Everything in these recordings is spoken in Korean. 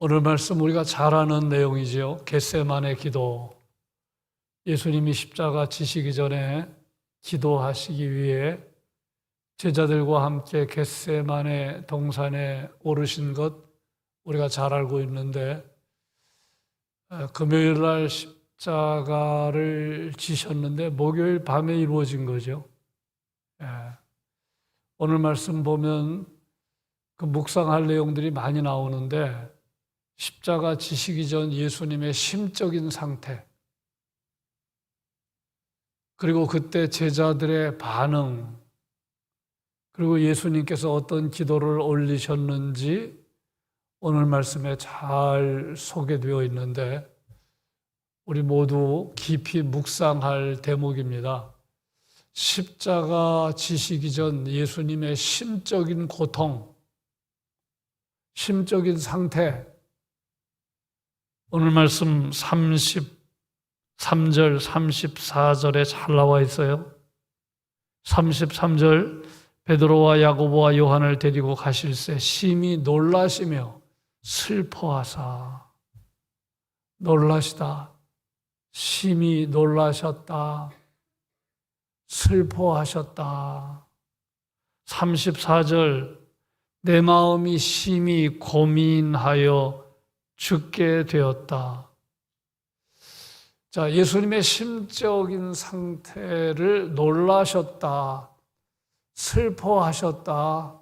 오늘 말씀 우리가 잘 아는 내용이지요. 겟세만의 기도. 예수님이 십자가 지시기 전에 기도하시기 위해 제자들과 함께 겟세만의 동산에 오르신 것 우리가 잘 알고 있는데 어, 금요일 날 십자가를 지셨는데 목요일 밤에 이루어진 거죠. 예. 오늘 말씀 보면 그 묵상할 내용들이 많이 나오는데 십자가 지시기 전 예수님의 심적인 상태 그리고 그때 제자들의 반응 그리고 예수님께서 어떤 기도를 올리셨는지 오늘 말씀에 잘 소개되어 있는데 우리 모두 깊이 묵상할 대목입니다. 십자가 지시기 전 예수님의 심적인 고통, 심적인 상태, 오늘 말씀 33절, 34절에 잘 나와 있어요. 33절, 베드로와 야고보와 요한을 데리고 가실새 심히 놀라시며 슬퍼하사 놀라시다. 심히 놀라셨다. 슬퍼하셨다. 34절 내 마음이 심히 고민하여 죽게 되었다. 자, 예수님의 심적인 상태를 놀라셨다. 슬퍼하셨다.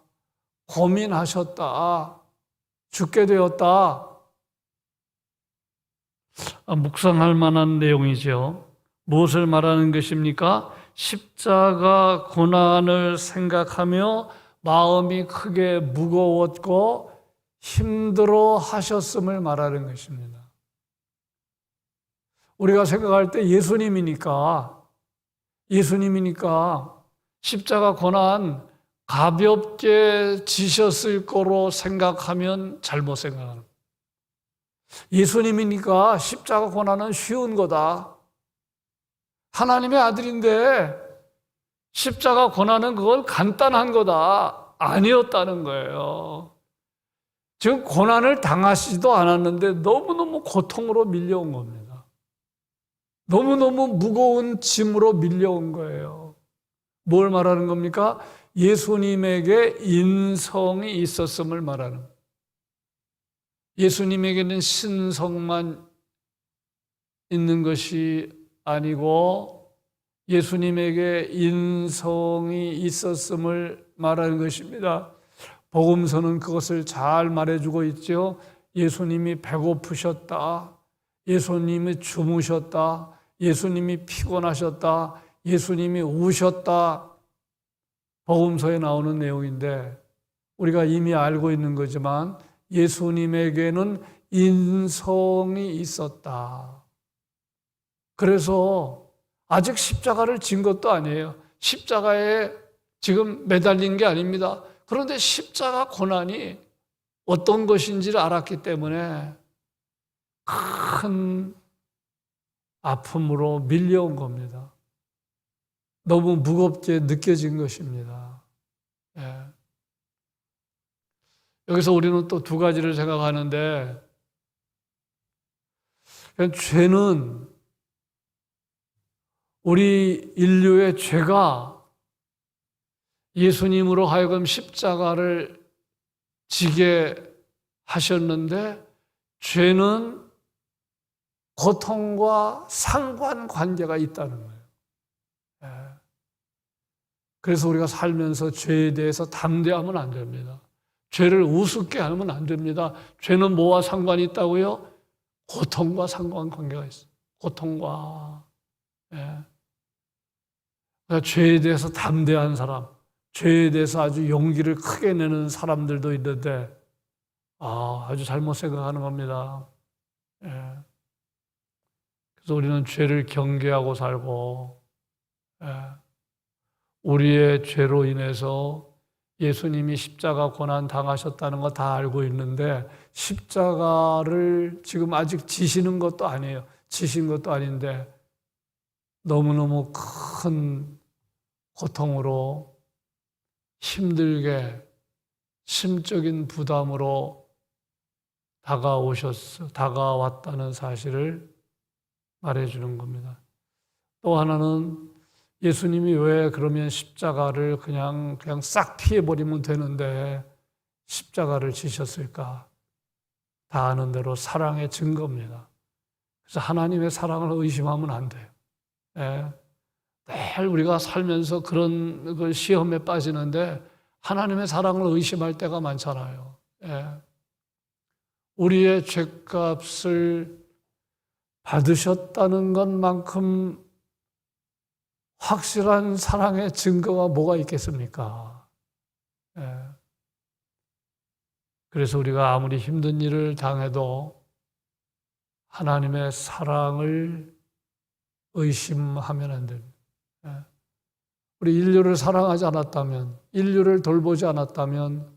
고민하셨다. 죽게 되었다. 아, 묵상할 만한 내용이죠. 무엇을 말하는 것입니까? 십자가 고난을 생각하며 마음이 크게 무거웠고 힘들어 하셨음을 말하는 것입니다. 우리가 생각할 때 예수님이니까, 예수님이니까 십자가 고난 가볍게 지셨을 거로 생각하면 잘못 생각하는. 예수님이니까 십자가 고난은 쉬운 거다. 하나님의 아들인데 십자가 고난은 그걸 간단한 거다. 아니었다는 거예요. 지금 고난을 당하시지도 않았는데 너무너무 고통으로 밀려온 겁니다. 너무너무 무거운 짐으로 밀려온 거예요. 뭘 말하는 겁니까? 예수님에게 인성이 있었음을 말하는. 예수님에게는 신성만 있는 것이 아니고 예수님에게 인성이 있었음을 말하는 것입니다. 복음서는 그것을 잘 말해주고 있죠. 예수님이 배고프셨다. 예수님이 주무셨다. 예수님이 피곤하셨다. 예수님이 우셨다. 복음서에 나오는 내용인데 우리가 이미 알고 있는 거지만 예수님에게는 인성이 있었다. 그래서 아직 십자가를 진 것도 아니에요. 십자가에 지금 매달린 게 아닙니다. 그런데 십자가 고난이 어떤 것인지를 알았기 때문에 큰 아픔으로 밀려온 겁니다. 너무 무겁게 느껴진 것입니다. 예. 여기서 우리는 또 두 가지를 생각하는데, 죄는 우리 인류의 죄가 예수님으로 하여금 십자가를 지게 하셨는데, 죄는 고통과 상관관계가 있다는 거예요. 예. 그래서 우리가 살면서 죄에 대해서 담대하면 안 됩니다. 죄를 우습게 하면 안 됩니다. 죄는 뭐와 상관이 있다고요? 고통과 상관관계가 있어요. 고통과. 예. 그러니까 죄에 대해서 담대한 사람, 죄에 대해서 아주 용기를 크게 내는 사람들도 있는데, 아, 아주 잘못 생각하는 겁니다. 예. 그래서 우리는 죄를 경계하고 살고, 예. 우리의 죄로 인해서 예수님이 십자가 고난 당하셨다는 거 다 알고 있는데 십자가를 지금 아직 지시는 것도 아니에요. 지신 것도 아닌데 너무너무 큰 고통으로 힘들게 심적인 부담으로 다가오셨, 다가왔다는 사실을 말해주는 겁니다. 또 하나는 예수님이 왜 그러면 십자가를 그냥, 그냥 싹 피해버리면 되는데 십자가를 지셨을까? 다 아는 대로 사랑의 증거입니다. 그래서 하나님의 사랑을 의심하면 안 돼요. 예. 늘 우리가 살면서 그런 그 시험에 빠지는데 하나님의 사랑을 의심할 때가 많잖아요. 예. 우리의 죄값을 받으셨다는 것만큼 확실한 사랑의 증거가 뭐가 있겠습니까? 예. 그래서 우리가 아무리 힘든 일을 당해도 하나님의 사랑을 의심하면 안 됩니다. 예. 우리 인류를 사랑하지 않았다면, 인류를 돌보지 않았다면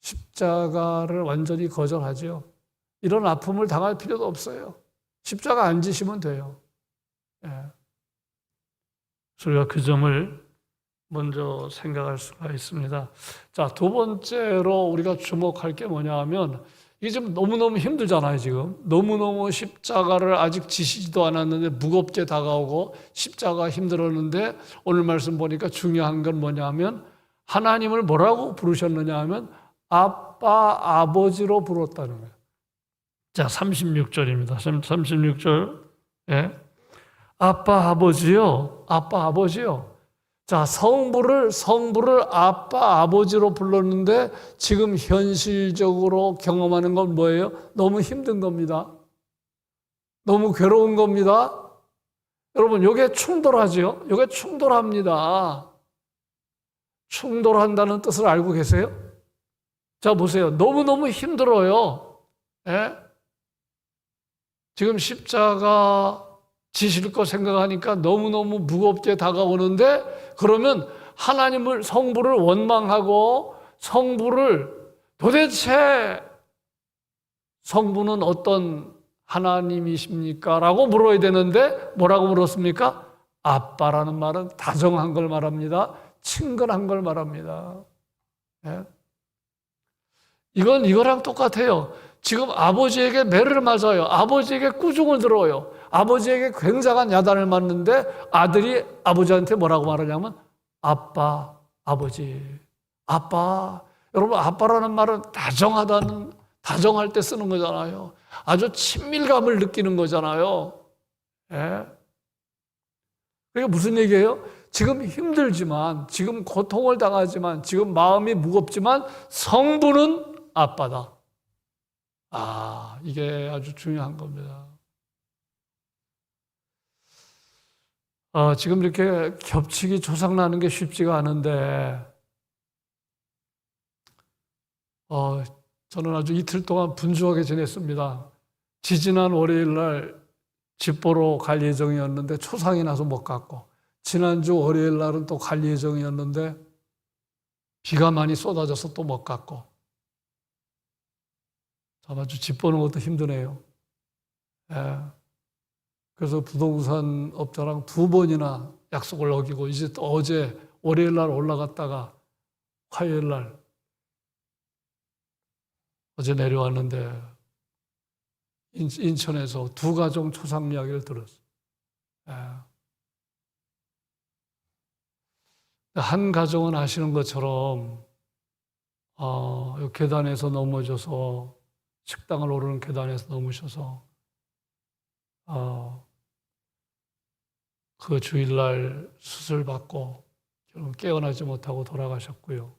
십자가를 완전히 거절하죠. 이런 아픔을 당할 필요도 없어요. 십자가 안 지시면 돼요. 예. 우리가 그 점을 먼저 생각할 수가 있습니다. 자, 두 번째로 우리가 주목할 게 뭐냐 하면 이게 지금 너무너무 힘들잖아요, 지금. 너무너무 십자가를 아직 지시지도 않았는데 무겁게 다가오고 십자가 힘들었는데 오늘 말씀 보니까 중요한 건 뭐냐 하면 하나님을 뭐라고 부르셨느냐 하면 아빠, 아버지로 부르었다는 거예요. 자, 36절입니다. 36절. 예. 아빠, 아버지요. 아빠, 아버지요. 자, 성부를, 성부를 아빠, 아버지로 불렀는데 지금 현실적으로 경험하는 건 뭐예요? 너무 힘든 겁니다. 너무 괴로운 겁니다. 여러분, 요게 충돌하지요? 요게 충돌합니다. 충돌한다는 뜻을 알고 계세요? 자, 보세요. 너무너무 힘들어요. 예? 지금 십자가 지실 거 생각하니까 너무너무 무겁게 다가오는데 그러면 하나님을 성부를 원망하고 성부를 도대체 성부는 어떤 하나님이십니까? 라고 물어야 되는데 뭐라고 물었습니까? 아빠라는 말은 다정한 걸 말합니다. 친근한 걸 말합니다. 예? 이건 이거랑 똑같아요. 지금 아버지에게 매를 맞아요. 아버지에게 꾸중을 들어요. 아버지에게 굉장한 야단을 맞는데 아들이 아버지한테 뭐라고 말하냐면 아빠, 아버지, 아빠. 여러분 아빠라는 말은 다정하다는 다정할 때 쓰는 거잖아요. 아주 친밀감을 느끼는 거잖아요. 예? 그게 무슨 얘기예요? 지금 힘들지만, 지금 고통을 당하지만, 지금 마음이 무겁지만 성부는 아빠다. 아, 이게 아주 중요한 겁니다. 어, 지금 이렇게 겹치기 조상나는 게 쉽지가 않은데, 어, 저는 아주 이틀 동안 분주하게 지냈습니다. 지지난 월요일 날 집 보러 갈 예정이었는데 초상이 나서 못 갔고, 지난주 월요일 날은 또 갈 예정이었는데 비가 많이 쏟아져서 또 못 갔고, 참 아주 집 보는 것도 힘드네요. 예. 그래서 부동산 업자랑 두 번이나 약속을 어기고 이제 또 어제 월요일 날 올라갔다가 화요일 날 어제 내려왔는데 인천에서 두 가정 초상 이야기를 들었어요. 예. 한 가정은 아시는 것처럼 어, 계단에서 넘어져서 식당을 오르는 계단에서 넘으셔서 어, 그 주일날 수술 받고 결국 깨어나지 못하고 돌아가셨고요.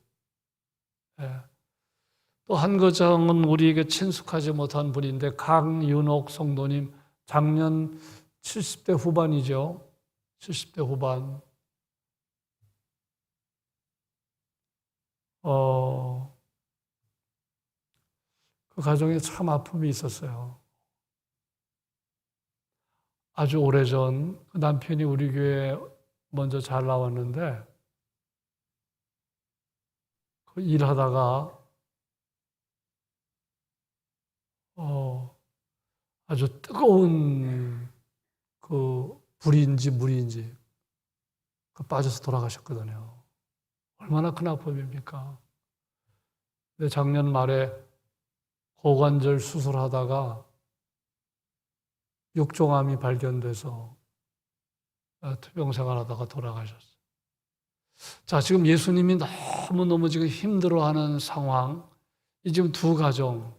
예. 또한 가정은 우리에게 친숙하지 못한 분인데 강윤옥 성도님 작년 70대 후반이죠. 70대 후반. 어, 그 가정에 참 아픔이 있었어요. 아주 오래전 그 남편이 우리 교회 먼저 잘 나왔는데 그 일하다가 어 아주 뜨거운 그 불인지 물인지 그 빠져서 돌아가셨거든요. 얼마나 큰 아픔입니까? 작년 말에 고관절 수술하다가 육종암이 발견돼서 어, 투병 생활하다가 돌아가셨어요. 자, 지금 예수님이 너무너무 지금 힘들어하는 상황, 이 지금 두 가정,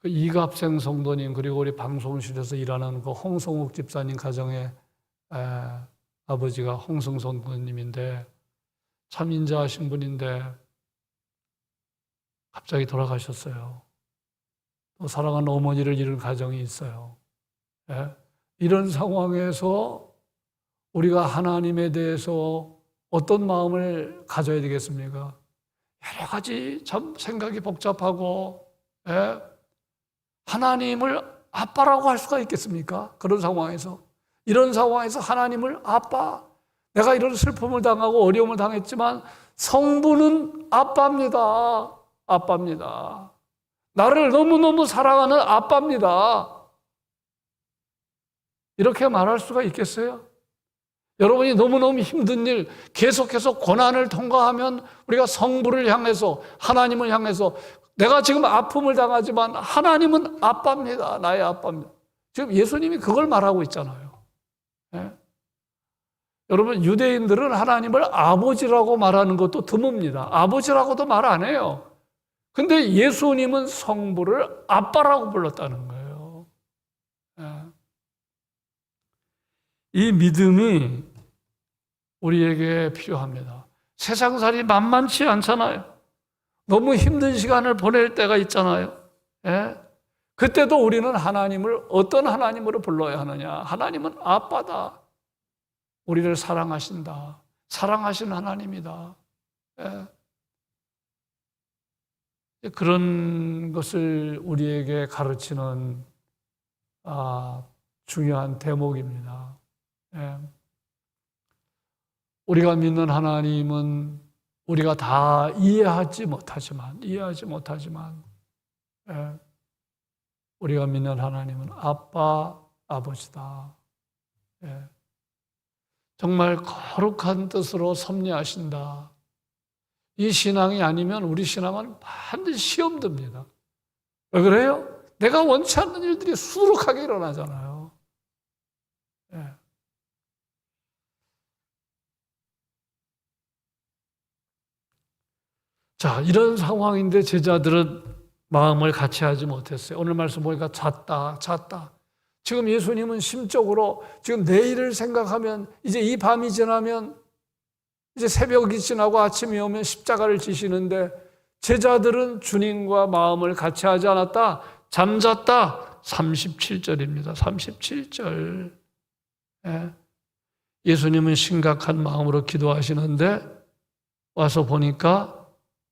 그 이갑생 성도님 그리고 우리 방송실에서 일하는 그 홍성욱 집사님 가정의 에, 아버지가 홍성 성도님인데 참 인자하신 분인데 갑자기 돌아가셨어요. 또 사랑하는 어머니를 잃은 가정이 있어요. 예? 이런 상황에서 우리가 하나님에 대해서 어떤 마음을 가져야 되겠습니까? 여러 가지 참 생각이 복잡하고, 예? 하나님을 아빠라고 할 수가 있겠습니까? 그런 상황에서. 이런 상황에서 하나님을 아빠, 내가 이런 슬픔을 당하고 어려움을 당했지만 성부는 아빠입니다. 아빠입니다. 나를 너무너무 사랑하는 아빠입니다. 이렇게 말할 수가 있겠어요? 여러분이 너무너무 힘든 일, 계속해서 고난을 통과하면 우리가 성부를 향해서, 하나님을 향해서, 내가 지금 아픔을 당하지만 하나님은 아빠입니다. 나의 아빠입니다. 지금 예수님이 그걸 말하고 있잖아요. 예? 여러분, 유대인들은 하나님을 아버지라고 말하는 것도 드뭅니다. 아버지라고도 말 안 해요. 근데 예수님은 성부를 아빠라고 불렀다는 거예요. 예. 이 믿음이 우리에게 필요합니다. 세상살이 만만치 않잖아요. 너무 힘든 시간을 보낼 때가 있잖아요. 예? 그때도 우리는 하나님을 어떤 하나님으로 불러야 하느냐? 하나님은 아빠다. 우리를 사랑하신다. 사랑하신 하나님이다. 예? 그런 것을 우리에게 가르치는 아, 중요한 대목입니다. 예. 우리가 믿는 하나님은 우리가 다 이해하지 못하지만 이해하지 못하지만 예. 우리가 믿는 하나님은 아빠 아버지다. 예. 정말 거룩한 뜻으로 섭리하신다. 이 신앙이 아니면 우리 신앙은 반드시 시험 듭니다. 왜 그래요? 내가 원치 않는 일들이 수두룩하게 일어나잖아요. 예. 자, 이런 상황인데 제자들은 마음을 같이 하지 못했어요. 오늘 말씀 보니까 잤다, 잤다. 지금 예수님은 심적으로 지금 내일을 생각하면 이제 이 밤이 지나면 이제 새벽이 지나고 아침이 오면 십자가를 지시는데 제자들은 주님과 마음을 같이 하지 않았다. 잠잤다. 37절입니다. 37절. 예. 예수님은 심각한 마음으로 기도하시는데 와서 보니까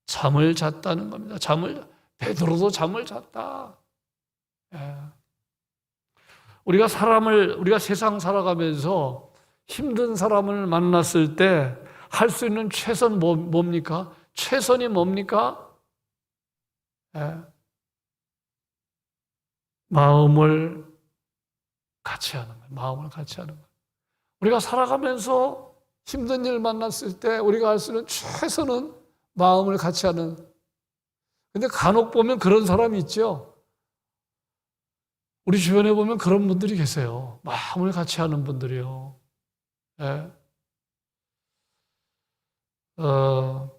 잠을 잤다는 겁니다. 잠을 베드로도 잠을 잤다. 예. 우리가 사람을 우리가 세상 살아가면서 힘든 사람을 만났을 때 할 수 있는 최선 뭐, 뭡니까? 최선이 뭡니까? 예. 마음을 같이 하는 거예요. 마음을 같이 하는 거예요. 우리가 살아가면서 힘든 일 만났을 때 우리가 할 수 있는 최선은 마음을 같이 하는. 근데 간혹 보면 그런 사람이 있죠. 우리 주변에 보면 그런 분들이 계세요. 마음을 같이 하는 분들이요. 예. 어,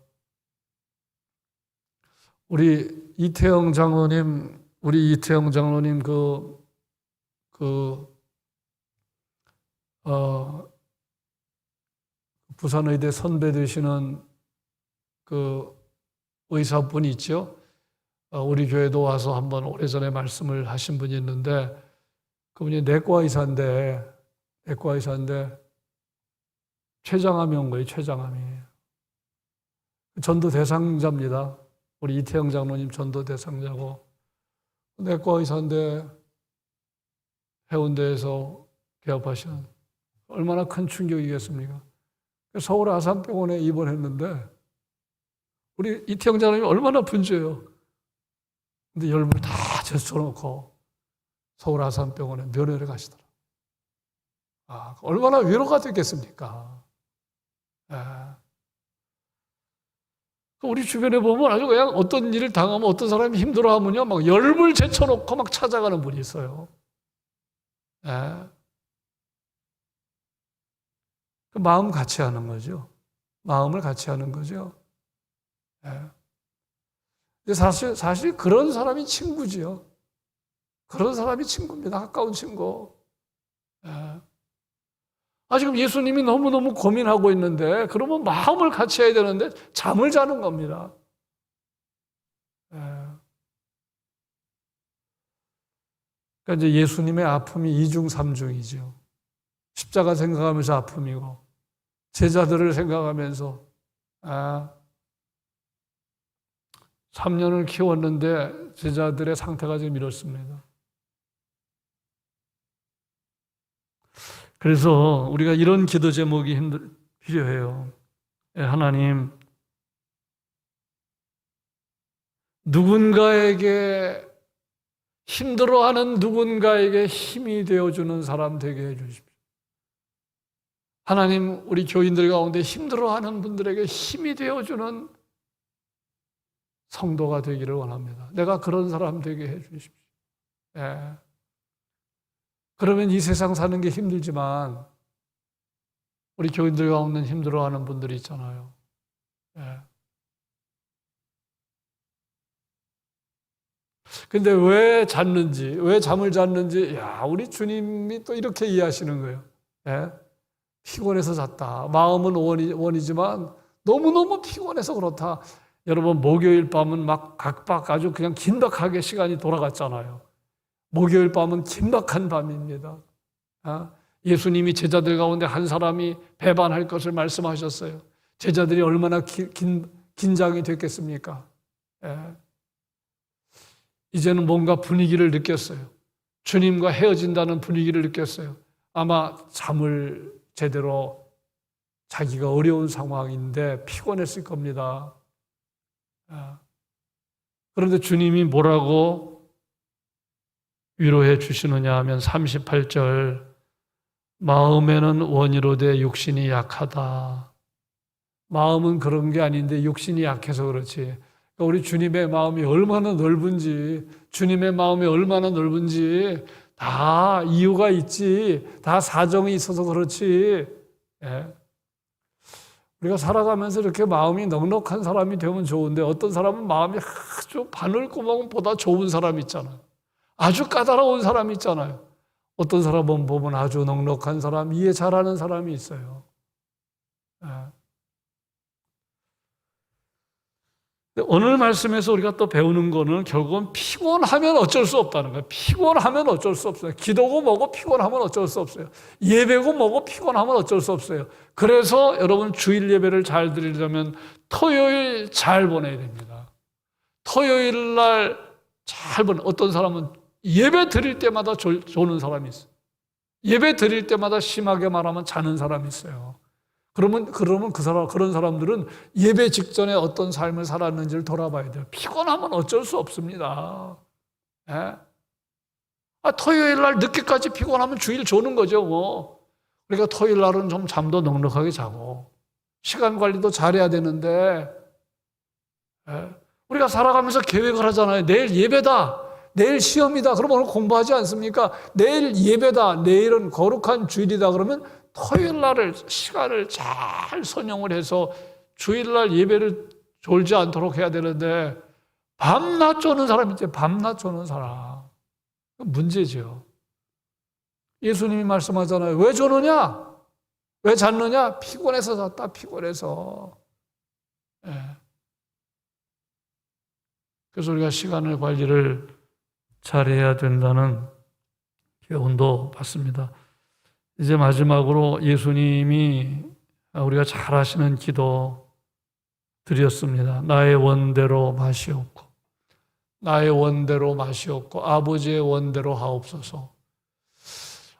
우리 이태영 장로님, 우리 이태영 장로님 그, 그, 어, 부산의대 선배 되시는 그 의사분이 있죠. 어, 우리 교회도 와서 한번 오래전에 말씀을 하신 분이 있는데 그분이 내과 의사인데 내과 의사인데 췌장암이 온 거예요. 췌장암이. 전도 대상자입니다. 우리 이태영 장로님 전도 대상자고 내과 의사인데 해운대에서 개업하신 얼마나 큰 충격이겠습니까? 서울 아산병원에 입원했는데 우리 이태영 장로님 얼마나 분주해요. 근데 열물 다 제쳐놓고 서울 아산병원에 면회를 가시더라. 아, 얼마나 위로가 됐겠습니까? 예. 우리 주변에 보면 아주 그냥 어떤 일을 당하면 어떤 사람이 힘들어하면요, 막 열불 제쳐놓고 막 찾아가는 분이 있어요. 예. 그 마음 같이 하는 거죠. 마음을 같이 하는 거죠. 예. 사실, 사실 그런 사람이 친구지요. 그런 사람이 친구입니다. 가까운 친구. 예. 아, 지금 예수님이 너무너무 고민하고 있는데, 그러면 마음을 같이 해야 되는데, 잠을 자는 겁니다. 예. 그러니까 이제 예수님의 아픔이 이중삼중이죠. 십자가 생각하면서 아픔이고, 제자들을 생각하면서, 아, 3년을 키웠는데 제자들의 상태가 좀 이렇습니다. 그래서 우리가 이런 기도 제목이 힘들, 필요해요. 예, 하나님, 누군가에게 힘들어하는 누군가에게 힘이 되어주는 사람 되게 해주십시오. 하나님, 우리 교인들 가운데 힘들어하는 분들에게 힘이 되어주는 성도가 되기를 원합니다. 내가 그런 사람 되게 해주십시오. 예. 그러면 이 세상 사는 게 힘들지만 우리 교인들 가운데 힘들어하는 분들이 있잖아요. 예. 근데 왜 잤는지, 왜 잠을 잤는지, 야, 우리 주님이 또 이렇게 이해하시는 거예요. 예? 피곤해서 잤다. 마음은 원이, 원이지만 너무너무 피곤해서 그렇다. 여러분, 목요일 밤은 막 각박 아주 그냥 긴박하게 시간이 돌아갔잖아요. 목요일 밤은 긴박한 밤입니다. 아, 예수님이 제자들 가운데 한 사람이 배반할 것을 말씀하셨어요. 제자들이 얼마나 기, 긴, 긴장이 됐겠습니까? 예. 이제는 뭔가 분위기를 느꼈어요. 주님과 헤어진다는 분위기를 느꼈어요. 아마 잠을 제대로 자기가 어려운 상황인데 피곤했을 겁니다. 아. 그런데 주님이 뭐라고 위로해 주시느냐 하면 38절 마음에는 원이로되 육신이 약하다. 마음은 그런 게 아닌데 육신이 약해서 그렇지. 그러니까 우리 주님의 마음이 얼마나 넓은지, 주님의 마음이 얼마나 넓은지 다 이유가 있지, 다 사정이 있어서 그렇지. 예. 우리가 살아가면서 이렇게 마음이 넉넉한 사람이 되면 좋은데 어떤 사람은 마음이 아주 바늘구멍보다 좁은 사람 있잖아요. 아주 까다로운 사람 있잖아요. 어떤 사람은 보면 아주 넉넉한 사람, 이해 잘하는 사람이 있어요. 예. 오늘 말씀에서 우리가 또 배우는 거는 결국은 피곤하면 어쩔 수 없다는 거예요. 피곤하면 어쩔 수 없어요. 기도고 뭐고 피곤하면 어쩔 수 없어요. 예배고 뭐고 피곤하면 어쩔 수 없어요. 그래서 여러분 주일 예배를 잘 드리려면 토요일 잘 보내야 됩니다. 토요일 날 잘 보내. 어떤 사람은 예배 드릴 때마다 졸, 조는 사람이 있어요. 예배 드릴 때마다 심하게 말하면 자는 사람이 있어요. 그러면, 그러면 그 사람, 그런 사람들은 예배 직전에 어떤 삶을 살았는지를 돌아봐야 돼요. 피곤하면 어쩔 수 없습니다. 예? 아, 토요일 날 늦게까지 피곤하면 주일 조는 거죠, 뭐. 그러니까 토요일 날은 좀 잠도 넉넉하게 자고, 시간 관리도 잘해야 되는데, 예? 우리가 살아가면서 계획을 하잖아요. 내일 예배다. 내일 시험이다. 그러면 오늘 공부하지 않습니까? 내일 예배다. 내일은 거룩한 주일이다. 그러면 토요일 날을 시간을 잘 선용을 해서 주일 날 예배를 졸지 않도록 해야 되는데 밤낮 조는 사람 있죠. 밤낮 조는 사람. 문제죠. 예수님이 말씀하잖아요. 왜 조느냐? 왜 잤느냐? 피곤해서 잤다. 피곤해서. 예. 그래서 우리가 시간을 관리를 잘해야 된다는 교훈도 받습니다. 이제 마지막으로 예수님이 우리가 잘 하시는 기도 드렸습니다. 나의 원대로 마시옵고, 나의 원대로 마시옵고, 아버지의 원대로 하옵소서.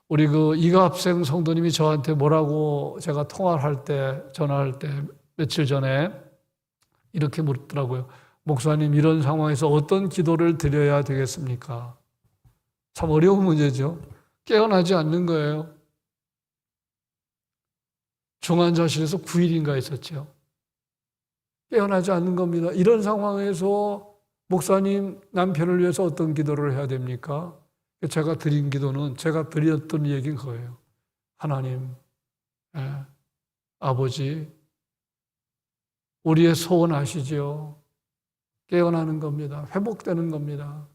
우리 그 이갑생 성도님이 저한테 뭐라고 제가 통화를 할 때, 전화할 때 며칠 전에 이렇게 묻더라고요. 목사님, 이런 상황에서 어떤 기도를 드려야 되겠습니까? 참 어려운 문제죠. 깨어나지 않는 거예요. 중환자실에서 9일인가 있었죠. 깨어나지 않는 겁니다. 이런 상황에서 목사님 남편을 위해서 어떤 기도를 해야 됩니까? 제가 드린 기도는 제가 드렸던 얘기는 그거예요. 하나님, 예, 아버지, 우리의 소원 아시죠? 깨어나는 겁니다. 회복되는 겁니다.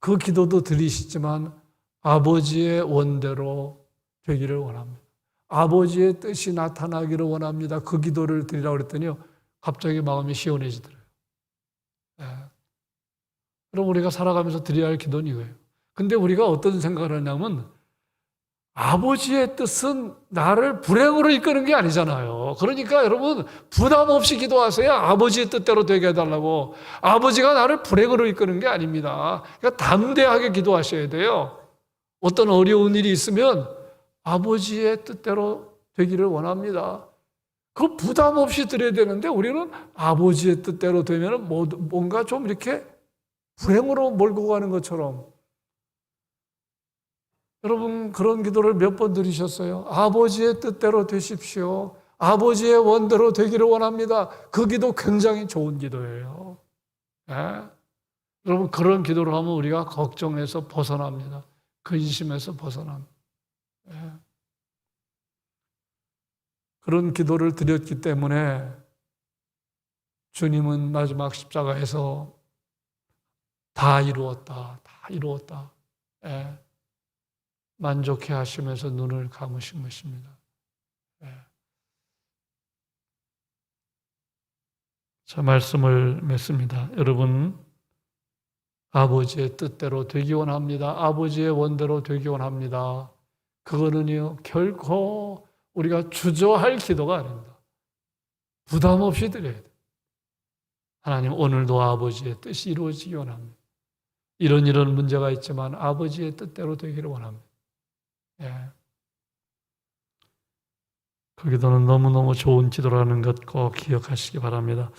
그 기도도 드리시지만 아버지의 원대로 되기를 원합니다. 아버지의 뜻이 나타나기를 원합니다. 그 기도를 드리라고 그랬더니요. 갑자기 마음이 시원해지더래요. 예. 그럼 우리가 살아가면서 드려야 할 기도는 이거예요. 근데 우리가 어떤 생각을 하냐면 아버지의 뜻은 나를 불행으로 이끄는 게 아니잖아요. 그러니까 여러분 부담 없이 기도하세요. 아버지의 뜻대로 되게 해달라고. 아버지가 나를 불행으로 이끄는 게 아닙니다. 그러니까 담대하게 기도하셔야 돼요. 어떤 어려운 일이 있으면 아버지의 뜻대로 되기를 원합니다. 그 부담 없이 드려야 되는데 우리는 아버지의 뜻대로 되면 뭔가 좀 이렇게 불행으로 몰고 가는 것처럼 여러분 그런 기도를 몇 번 드리셨어요? 아버지의 뜻대로 되십시오. 아버지의 원대로 되기를 원합니다. 그 기도 굉장히 좋은 기도예요. 예? 여러분 그런 기도를 하면 우리가 걱정에서 벗어납니다. 근심에서 벗어납니다. 예. 그런 기도를 드렸기 때문에 주님은 마지막 십자가에서 다 이루었다, 다 이루었다. 예. 만족해 하시면서 눈을 감으신 것입니다. 예. 자, 말씀을 맺습니다. 여러분, 아버지의 뜻대로 되기 원합니다. 아버지의 원대로 되기 원합니다. 그거는요, 결코 우리가 주저할 기도가 아닙니다. 부담 없이 드려야 돼요. 하나님, 오늘도 아버지의 뜻이 이루어지기 원합니다. 이런 이런 문제가 있지만 아버지의 뜻대로 되기를 원합니다. 예. 그 기도는 너무너무 좋은 기도라는 것 꼭 기억하시기 바랍니다.